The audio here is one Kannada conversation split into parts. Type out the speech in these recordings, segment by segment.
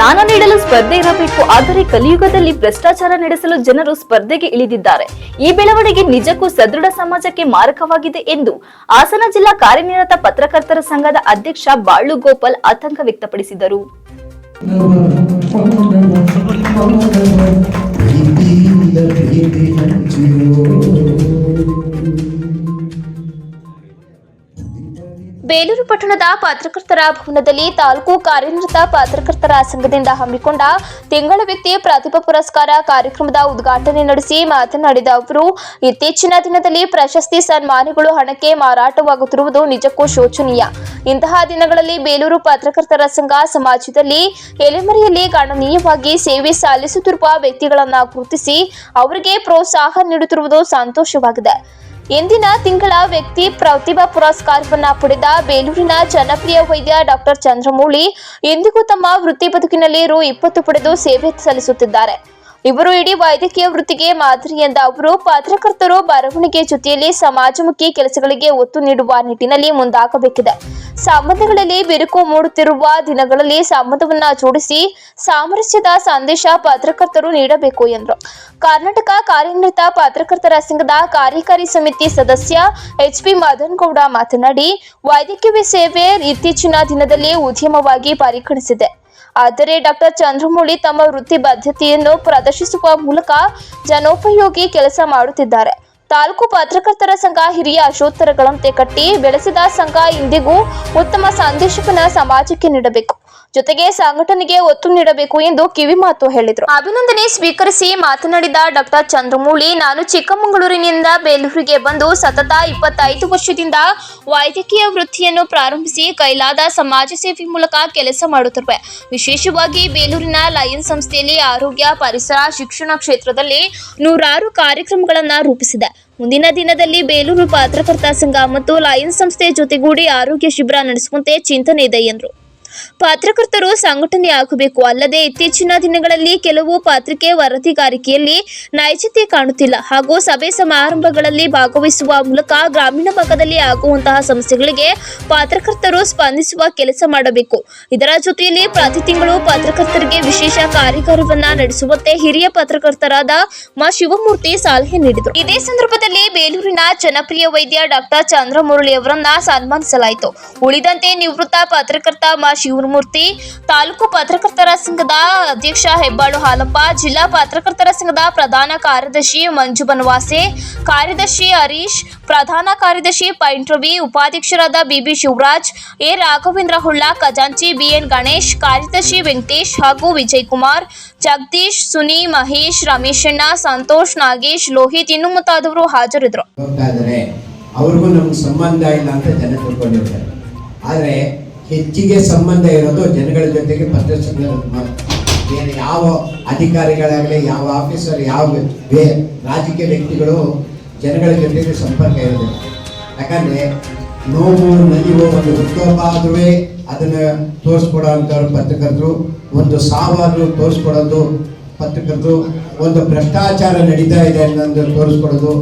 ದಾನ ನೀಡಲು ಸ್ಪರ್ಧೆ ಇರಬೇಕು. ಆದರೆ ಕಲಿಯುಗದಲ್ಲಿ ಭ್ರಷ್ಟಾಚಾರ ನಡೆಸಲು ಜನರು ಸ್ಪರ್ಧೆಗೆ ಇಳಿದಿದ್ದಾರೆ. ಈ ಬೆಳವಣಿಗೆ ನಿಜಕ್ಕೂ ಸದೃಢ ಸಮಾಜಕ್ಕೆ ಮಾರಕವಾಗಿದೆ ಎಂದು ಹಾಸನ ಜಿಲ್ಲಾ ಕಾರ್ಯನಿರತ ಪತ್ರಕರ್ತರ ಸಂಘದ ಅಧ್ಯಕ್ಷ ಬಾಳು ಗೋಪಾಲ್ ಆತಂಕ ವ್ಯಕ್ತಪಡಿಸಿದರು. ಬೇಲೂರು ಪಟ್ಟಣದ ಪತ್ರಕರ್ತರ ಭವನದಲ್ಲಿ ತಾಲೂಕು ಕಾರ್ಯನಿರತ ಪತ್ರಕರ್ತರ ಸಂಘದಿಂದ ಹಮ್ಮಿಕೊಂಡ ತಿಂಗಳ ವ್ಯಕ್ತಿ ಪ್ರತಿಭಾ ಪುರಸ್ಕಾರ ಕಾರ್ಯಕ್ರಮದ ಉದ್ಘಾಟನೆ ನಡೆಸಿ ಮಾತನಾಡಿದ ಅವರು, ಇತ್ತೀಚಿನ ದಿನದಲ್ಲಿ ಪ್ರಶಸ್ತಿ ಸನ್ಮಾನಗಳು ಹಣಕ್ಕೆ ಮಾರಾಟವಾಗುತ್ತಿರುವುದು ನಿಜಕ್ಕೂ ಶೋಚನೀಯ. ಇಂತಹ ದಿನಗಳಲ್ಲಿ ಬೇಲೂರು ಪತ್ರಕರ್ತರ ಸಂಘ ಸಮಾಜದಲ್ಲಿ ಎಲೆಮರೆಯಲ್ಲಿ ಗಣನೀಯವಾಗಿ ಸೇವೆ ಸಲ್ಲಿಸುತ್ತಿರುವ ವ್ಯಕ್ತಿಗಳನ್ನು ಗುರುತಿಸಿ, ಅವರಿಗೆ ಪ್ರೋತ್ಸಾಹ ನೀಡುತ್ತಿರುವುದು ಸಂತೋಷವಾಗಿದೆ. ಇಂದಿನ ತಿಂಗಳ ವ್ಯಕ್ತಿ ಪ್ರತಿಭಾ ಪುರಸ್ಕಾರವನ್ನ ಪಡೆದ ಬೇಲೂರಿನ ಜನಪ್ರಿಯ ವೈದ್ಯ ಡಾಕ್ಟರ್ ಚಂದ್ರಮೌಳಿ ಇಂದಿಗೂ ತಮ್ಮ ವೃತ್ತಿ ಬದುಕಿನಲ್ಲಿ ರು ಇಪ್ಪತ್ತು ಪಡೆದು ಸೇವೆ ಸಲ್ಲಿಸುತ್ತಿದ್ದಾರೆ. ಇವರು ಇಡೀ ವೈದ್ಯಕೀಯ ವೃತ್ತಿಗೆ ಮಾದರಿ ಎಂದ ಅವರು, ಪತ್ರಕರ್ತರು ಬರವಣಿಗೆ ಜೊತೆಯಲ್ಲಿ ಸಮಾಜಮುಖಿ ಕೆಲಸಗಳಿಗೆ ಒತ್ತು ನೀಡುವ ನಿಟ್ಟಿನಲ್ಲಿ ಮುಂದಾಗಬೇಕಿದೆ. ಸಂಬಂಧಗಳಲ್ಲಿ ಬಿರುಕು ಮೂಡುತ್ತಿರುವ ದಿನಗಳಲ್ಲಿ ಸಂಬಂಧವನ್ನ ಜೋಡಿಸಿ ಸಾಮರಸ್ಯದ ಸಂದೇಶ ಪತ್ರಕರ್ತರು ನೀಡಬೇಕು ಎಂದರು. ಕರ್ನಾಟಕ ಕಾರ್ಯನಿರತ ಪತ್ರಕರ್ತರ ಸಂಘದ ಕಾರ್ಯಕಾರಿ ಸಮಿತಿ ಸದಸ್ಯ ಎಚ್ ಪಿ ಮಾಧನ್ಗೌಡ ಮಾತನಾಡಿ, ವೈದ್ಯಕೀಯ ಸೇವೆ ಇತ್ತೀಚಿನ ದಿನದಲ್ಲಿ ಉದ್ಯಮವಾಗಿ ಪರಿಗಣಿಸಿದೆ. ಆದರೆ ಡಾಕ್ಟರ್ ಚಂದ್ರಮೌಳಿ ತಮ್ಮ ವೃತ್ತಿ ಬದ್ಧತೆಯನ್ನು ಪ್ರದರ್ಶಿಸುವ ಮೂಲಕ ಜನೋಪಯೋಗಿ ಕೆಲಸ ಮಾಡುತ್ತಿದ್ದಾರೆ. ತಾಲೂಕು ಪತ್ರಕರ್ತರ ಸಂಘ, ಹಿರಿಯ ಅಶೋತ್ತರಗಳಂತೆ ಕಟ್ಟಿ ಬೆಳೆಸಿದ ಸಂಘ ಇಂದಿಗೂ ಉತ್ತಮ ಸಂದೇಶವನ್ನ ಸಮಾಜಕ್ಕೆ ನೀಡಬೇಕು. ಜೊತೆಗೆ ಸಂಘಟನೆಗೆ ಒತ್ತು ನೀಡಬೇಕು ಎಂದು ಕಿವಿಮಾತು ಹೇಳಿದರು. ಅಭಿನಂದನೆ ಸ್ವೀಕರಿಸಿ ಮಾತನಾಡಿದ ಡಾಕ್ಟರ್ ಚಂದ್ರಮೂಳಿ, ನಾನು ಚಿಕ್ಕಮಗಳೂರಿನಿಂದ ಬೇಲೂರಿಗೆ ಬಂದು ಸತತ ಇಪ್ಪತ್ತೈದು ವರ್ಷದಿಂದ ವೈದ್ಯಕೀಯ ವೃತ್ತಿಯನ್ನು ಪ್ರಾರಂಭಿಸಿ ಕೈಲಾದ ಸಮಾಜ ಸೇವೆ ಮೂಲಕ ಕೆಲಸ ಮಾಡುತ್ತಿರುವೆ. ವಿಶೇಷವಾಗಿ ಬೇಲೂರಿನ ಲಯನ್ ಸಂಸ್ಥೆಯಲ್ಲಿ ಆರೋಗ್ಯ ಪರಿಸರ ಶಿಕ್ಷಣ ಕ್ಷೇತ್ರದಲ್ಲಿ ನೂರಾರು ಕಾರ್ಯಕ್ರಮಗಳನ್ನು ರೂಪಿಸಿದೆ. ಮುಂದಿನ ದಿನದಲ್ಲಿ ಬೇಲೂರು ಪತ್ರಕರ್ತ ಸಂಘ ಮತ್ತು ಲಯನ್ಸ್ ಸಂಸ್ಥೆ ಜೊತೆಗೂಡಿ ಆರೋಗ್ಯ ಶಿಬಿರ ನಡೆಸುವಂತೆ ಚಿಂತನೆ ಇದೆ ಎಂದರು. ಪತ್ರಕರ್ತರು ಸಂಘಟನೆಯಾಗಬೇಕು. ಅಲ್ಲದೆ ಇತ್ತೀಚಿನ ದಿನಗಳಲ್ಲಿ ಕೆಲವು ಪತ್ರಿಕೆ ವರದಿಗಾರಿಕೆಯಲ್ಲಿ ನೈಜತೆ ಕಾಣುತ್ತಿಲ್ಲ. ಹಾಗೂ ಸಭೆ ಸಮಾರಂಭಗಳಲ್ಲಿ ಭಾಗವಹಿಸುವ ಮೂಲಕ ಗ್ರಾಮೀಣ ಭಾಗದಲ್ಲಿ ಆಗುವಂತಹ ಸಮಸ್ಯೆಗಳಿಗೆ ಪತ್ರಕರ್ತರು ಸ್ಪಂದಿಸುವ ಕೆಲಸ ಮಾಡಬೇಕು. ಇದರ ಜೊತೆಯಲ್ಲಿ ಪ್ರತಿ ತಿಂಗಳು ಪತ್ರಕರ್ತರಿಗೆ ವಿಶೇಷ ಕಾರ್ಯಾಗಾರವನ್ನ ನಡೆಸುವಂತೆ ಹಿರಿಯ ಪತ್ರಕರ್ತರಾದ ಮಾ. ಶಿವಮೂರ್ತಿ ಸಲಹೆ ನೀಡಿದರು. ಇದೇ ಸಂದರ್ಭದಲ್ಲಿ ಬೇಲೂರಿನ ಜನಪ್ರಿಯ ವೈದ್ಯ ಡಾಕ್ಟರ್ ಚಂದ್ರಮುರಳಿ ಅವರನ್ನ ಸನ್ಮಾನಿಸಲಾಯಿತು. ಉಳಿದಂತೆ ನಿವೃತ್ತ ಪತ್ರಕರ್ತ ಮಾ. ಶಿವಮೂರ್ತಿ, ತಾಲೂಕು ಪತ್ರಕರ್ತರ ಸಂಘದ ಅಧ್ಯಕ್ಷ ಹೆಬ್ಬಾಳು ಹಾಲಪ್ಪ, ಜಿಲ್ಲಾ ಪತ್ರಕರ್ತರ ಸಂಘದ ಪ್ರಧಾನ ಕಾರ್ಯದರ್ಶಿ ಮಂಜು ಬನವಾಸೆ, ಕಾರ್ಯದರ್ಶಿ ಹರೀಶ್, ಪ್ರಧಾನ ಕಾರ್ಯದರ್ಶಿ ಪೈಂಟ್ ರವಿ, ಉಪಾಧ್ಯಕ್ಷರಾದ B B Shivaraj, A Raghavendra Hulla, ಖಜಾಂಚಿ ಬಿಎನ್ ಗಣೇಶ್, ಕಾರ್ಯದರ್ಶಿ ವೆಂಕಟೇಶ್ ಹಾಗೂ ವಿಜಯ್ ಕುಮಾರ್ ಜಗದೀಶ್, ಸುನಿ, ಮಹೇಶ್, ರಮೇಶಣ್ಣ, ಸಂತೋಷ್, ನಾಗೇಶ್, ಲೋಹಿತ್ ಇನ್ನು ಮುಂತಾದವರು ಹಾಜರಿದ್ರು ಅವ್ರಿಗೂ ನಮ್ಗೆ ಸಂಬಂಧ ಇಲ್ಲ ಅಂತ ಜನ ತಿಳ್ಕೊಂಡಿರ್ತಾರೆ. ಆದರೆ ಹೆಚ್ಚಿಗೆ ಸಂಬಂಧ ಇರೋದು ಜನಗಳ ಜೊತೆಗೆ ಪ್ರದರ್ಶನ ಬೇರೆ ಯಾವ ಅಧಿಕಾರಿಗಳಾಗಲಿ, ಯಾವ ಆಫೀಸರ್ ಯಾವ ಬೇ ರಾಜಕೀಯ ವ್ಯಕ್ತಿಗಳು ಜನಗಳ ಜೊತೆಗೆ ಸಂಪರ್ಕ ಇರೋದಿಲ್ಲ. ಯಾಕಂದ್ರೆ ನೋವು ನಲಿವು ಒಂದು ಹುಟ್ಟೋಪ ಆದ್ರೂ ಅದನ್ನ ತೋರಿಸ್ಕೊಡೋ ಪತ್ರಕರ್ತರು, ಒಂದು ಸಾವಾದ್ರು ತೋರಿಸ್ಕೊಡೋದು ಪತ್ರಕರ್ತರು, ಒಂದು ಭ್ರಷ್ಟಾಚಾರ ನಡೀತಾ ಇದೆ ಅನ್ನೋದು ತೋರಿಸ್ಕೊಡೋದು.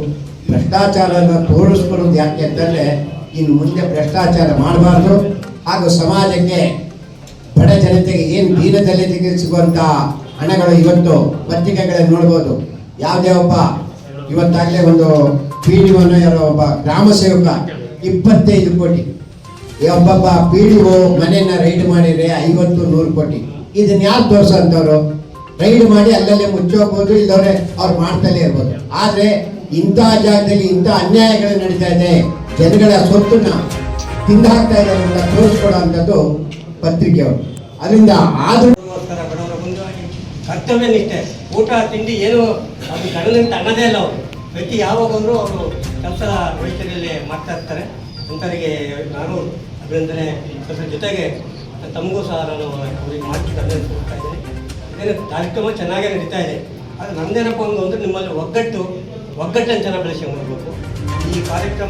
ಭ್ರಷ್ಟಾಚಾರನ ತೋರಿಸ್ಕೊಡೋದು ಯಾಕೆ ಅಂತಂದ್ರೆ, ಇನ್ನು ಮುಂದೆ ಭ್ರಷ್ಟಾಚಾರ ಮಾಡಬಾರ್ದು. ಹಾಗೂ ಸಮಾಜಕ್ಕೆ ಬಡ ಜನತೆಗೆ ಏನು ದೀನ ದಲಿತರಿಗೆ ಸಿಗುವಂತ ಹಣಗಳು ಇವತ್ತು ಪತ್ರಿಕೆಗಳಲ್ಲಿ ನೋಡ್ಬೋದು. ಯಾವುದೇ ಒಬ್ಬ ಇವತ್ತಾಗಲೇ ಒಂದು ಪಿ ಡಿ ಒಬ್ಬ ಗ್ರಾಮ ಸೇವಕ ಇಪ್ಪತ್ತೈದು ಕೋಟಿ. ಒಬ್ಬೊಬ್ಬ ಪಿ ಡಿ ಒ ಮನೆಯನ್ನ ರೈಡ್ ಮಾಡಿದ್ರೆ ಐವತ್ತು, ನೂರು ಕೋಟಿ. ಇದನ್ನ ಯಾರು ತೋರಿಸೋಂಥವ್ರು? ರೈಡ್ ಮಾಡಿ ಅಲ್ಲಲ್ಲೇ ಮುಚ್ಚೋಗ್ಬೋದು ಇಲ್ಲವ್ರೆ ಅವ್ರು ಮಾಡ್ತಲೇ ಇರ್ಬೋದು. ಆದರೆ ಇಂಥ ಜಾಗದಲ್ಲಿ ಇಂಥ ಅನ್ಯಾಯಗಳು ನಡೀತಾ ಇದೆ. ಜನಗಳ ಸ್ವತ್ತನ್ನ ತಿಂದಾಕ್ತಾ ಇದ್ದಾರೆ ಅಂತ ತೋರಿಸ್ಕೊಡೋ ಅಂಥದ್ದು ಪತ್ರಿಕೆಯವರು. ಅದರಿಂದ ಆದ್ರೂ ಕರ್ತವ್ಯ ನಿಷ್ಠೆ. ಊಟ, ತಿಂಡಿ ಏನು ಅದು ಕಡಲಂತ ಅನ್ನೋದೇ ಇಲ್ಲ ಅವರು. ಪ್ರತಿ ಯಾವಾಗ ಬಂದರೂ ಅವರು ಕೆಲಸ ವೈದ್ಯರಲ್ಲಿ ಮಾಡ್ತಾ ಇರ್ತಾರೆ. ಅಂಥವರಿಗೆ ನಾನು ಅಭಿನಂದನೆ ಅದರ ಜೊತೆಗೆ ತಮಗೂ ಸಹ ನಾನು ಅವರಿಗೆ ಮಾಡಿ ಅಭಿನಂದಿಸ್ತಾ ಇದ್ದೀನಿ. ಇದೇನು ಕಾರ್ಯಕ್ರಮ ಚೆನ್ನಾಗೇ ನಡೀತಾ ಇದೆ. ಆದರೆ ನಮ್ದೇನಪ್ಪ ಒಂದು ಅಂದರೆ ನಿಮ್ಮಲ್ಲಿ ಒಗ್ಗಟ್ಟು, ಒಗ್ಗಟ್ಟನ್ನು ಚೆನ್ನಾಗಿ ಬೆಳೆಸ್ಕೊಂಡು ಈ ಕಾರ್ಯಕ್ರಮ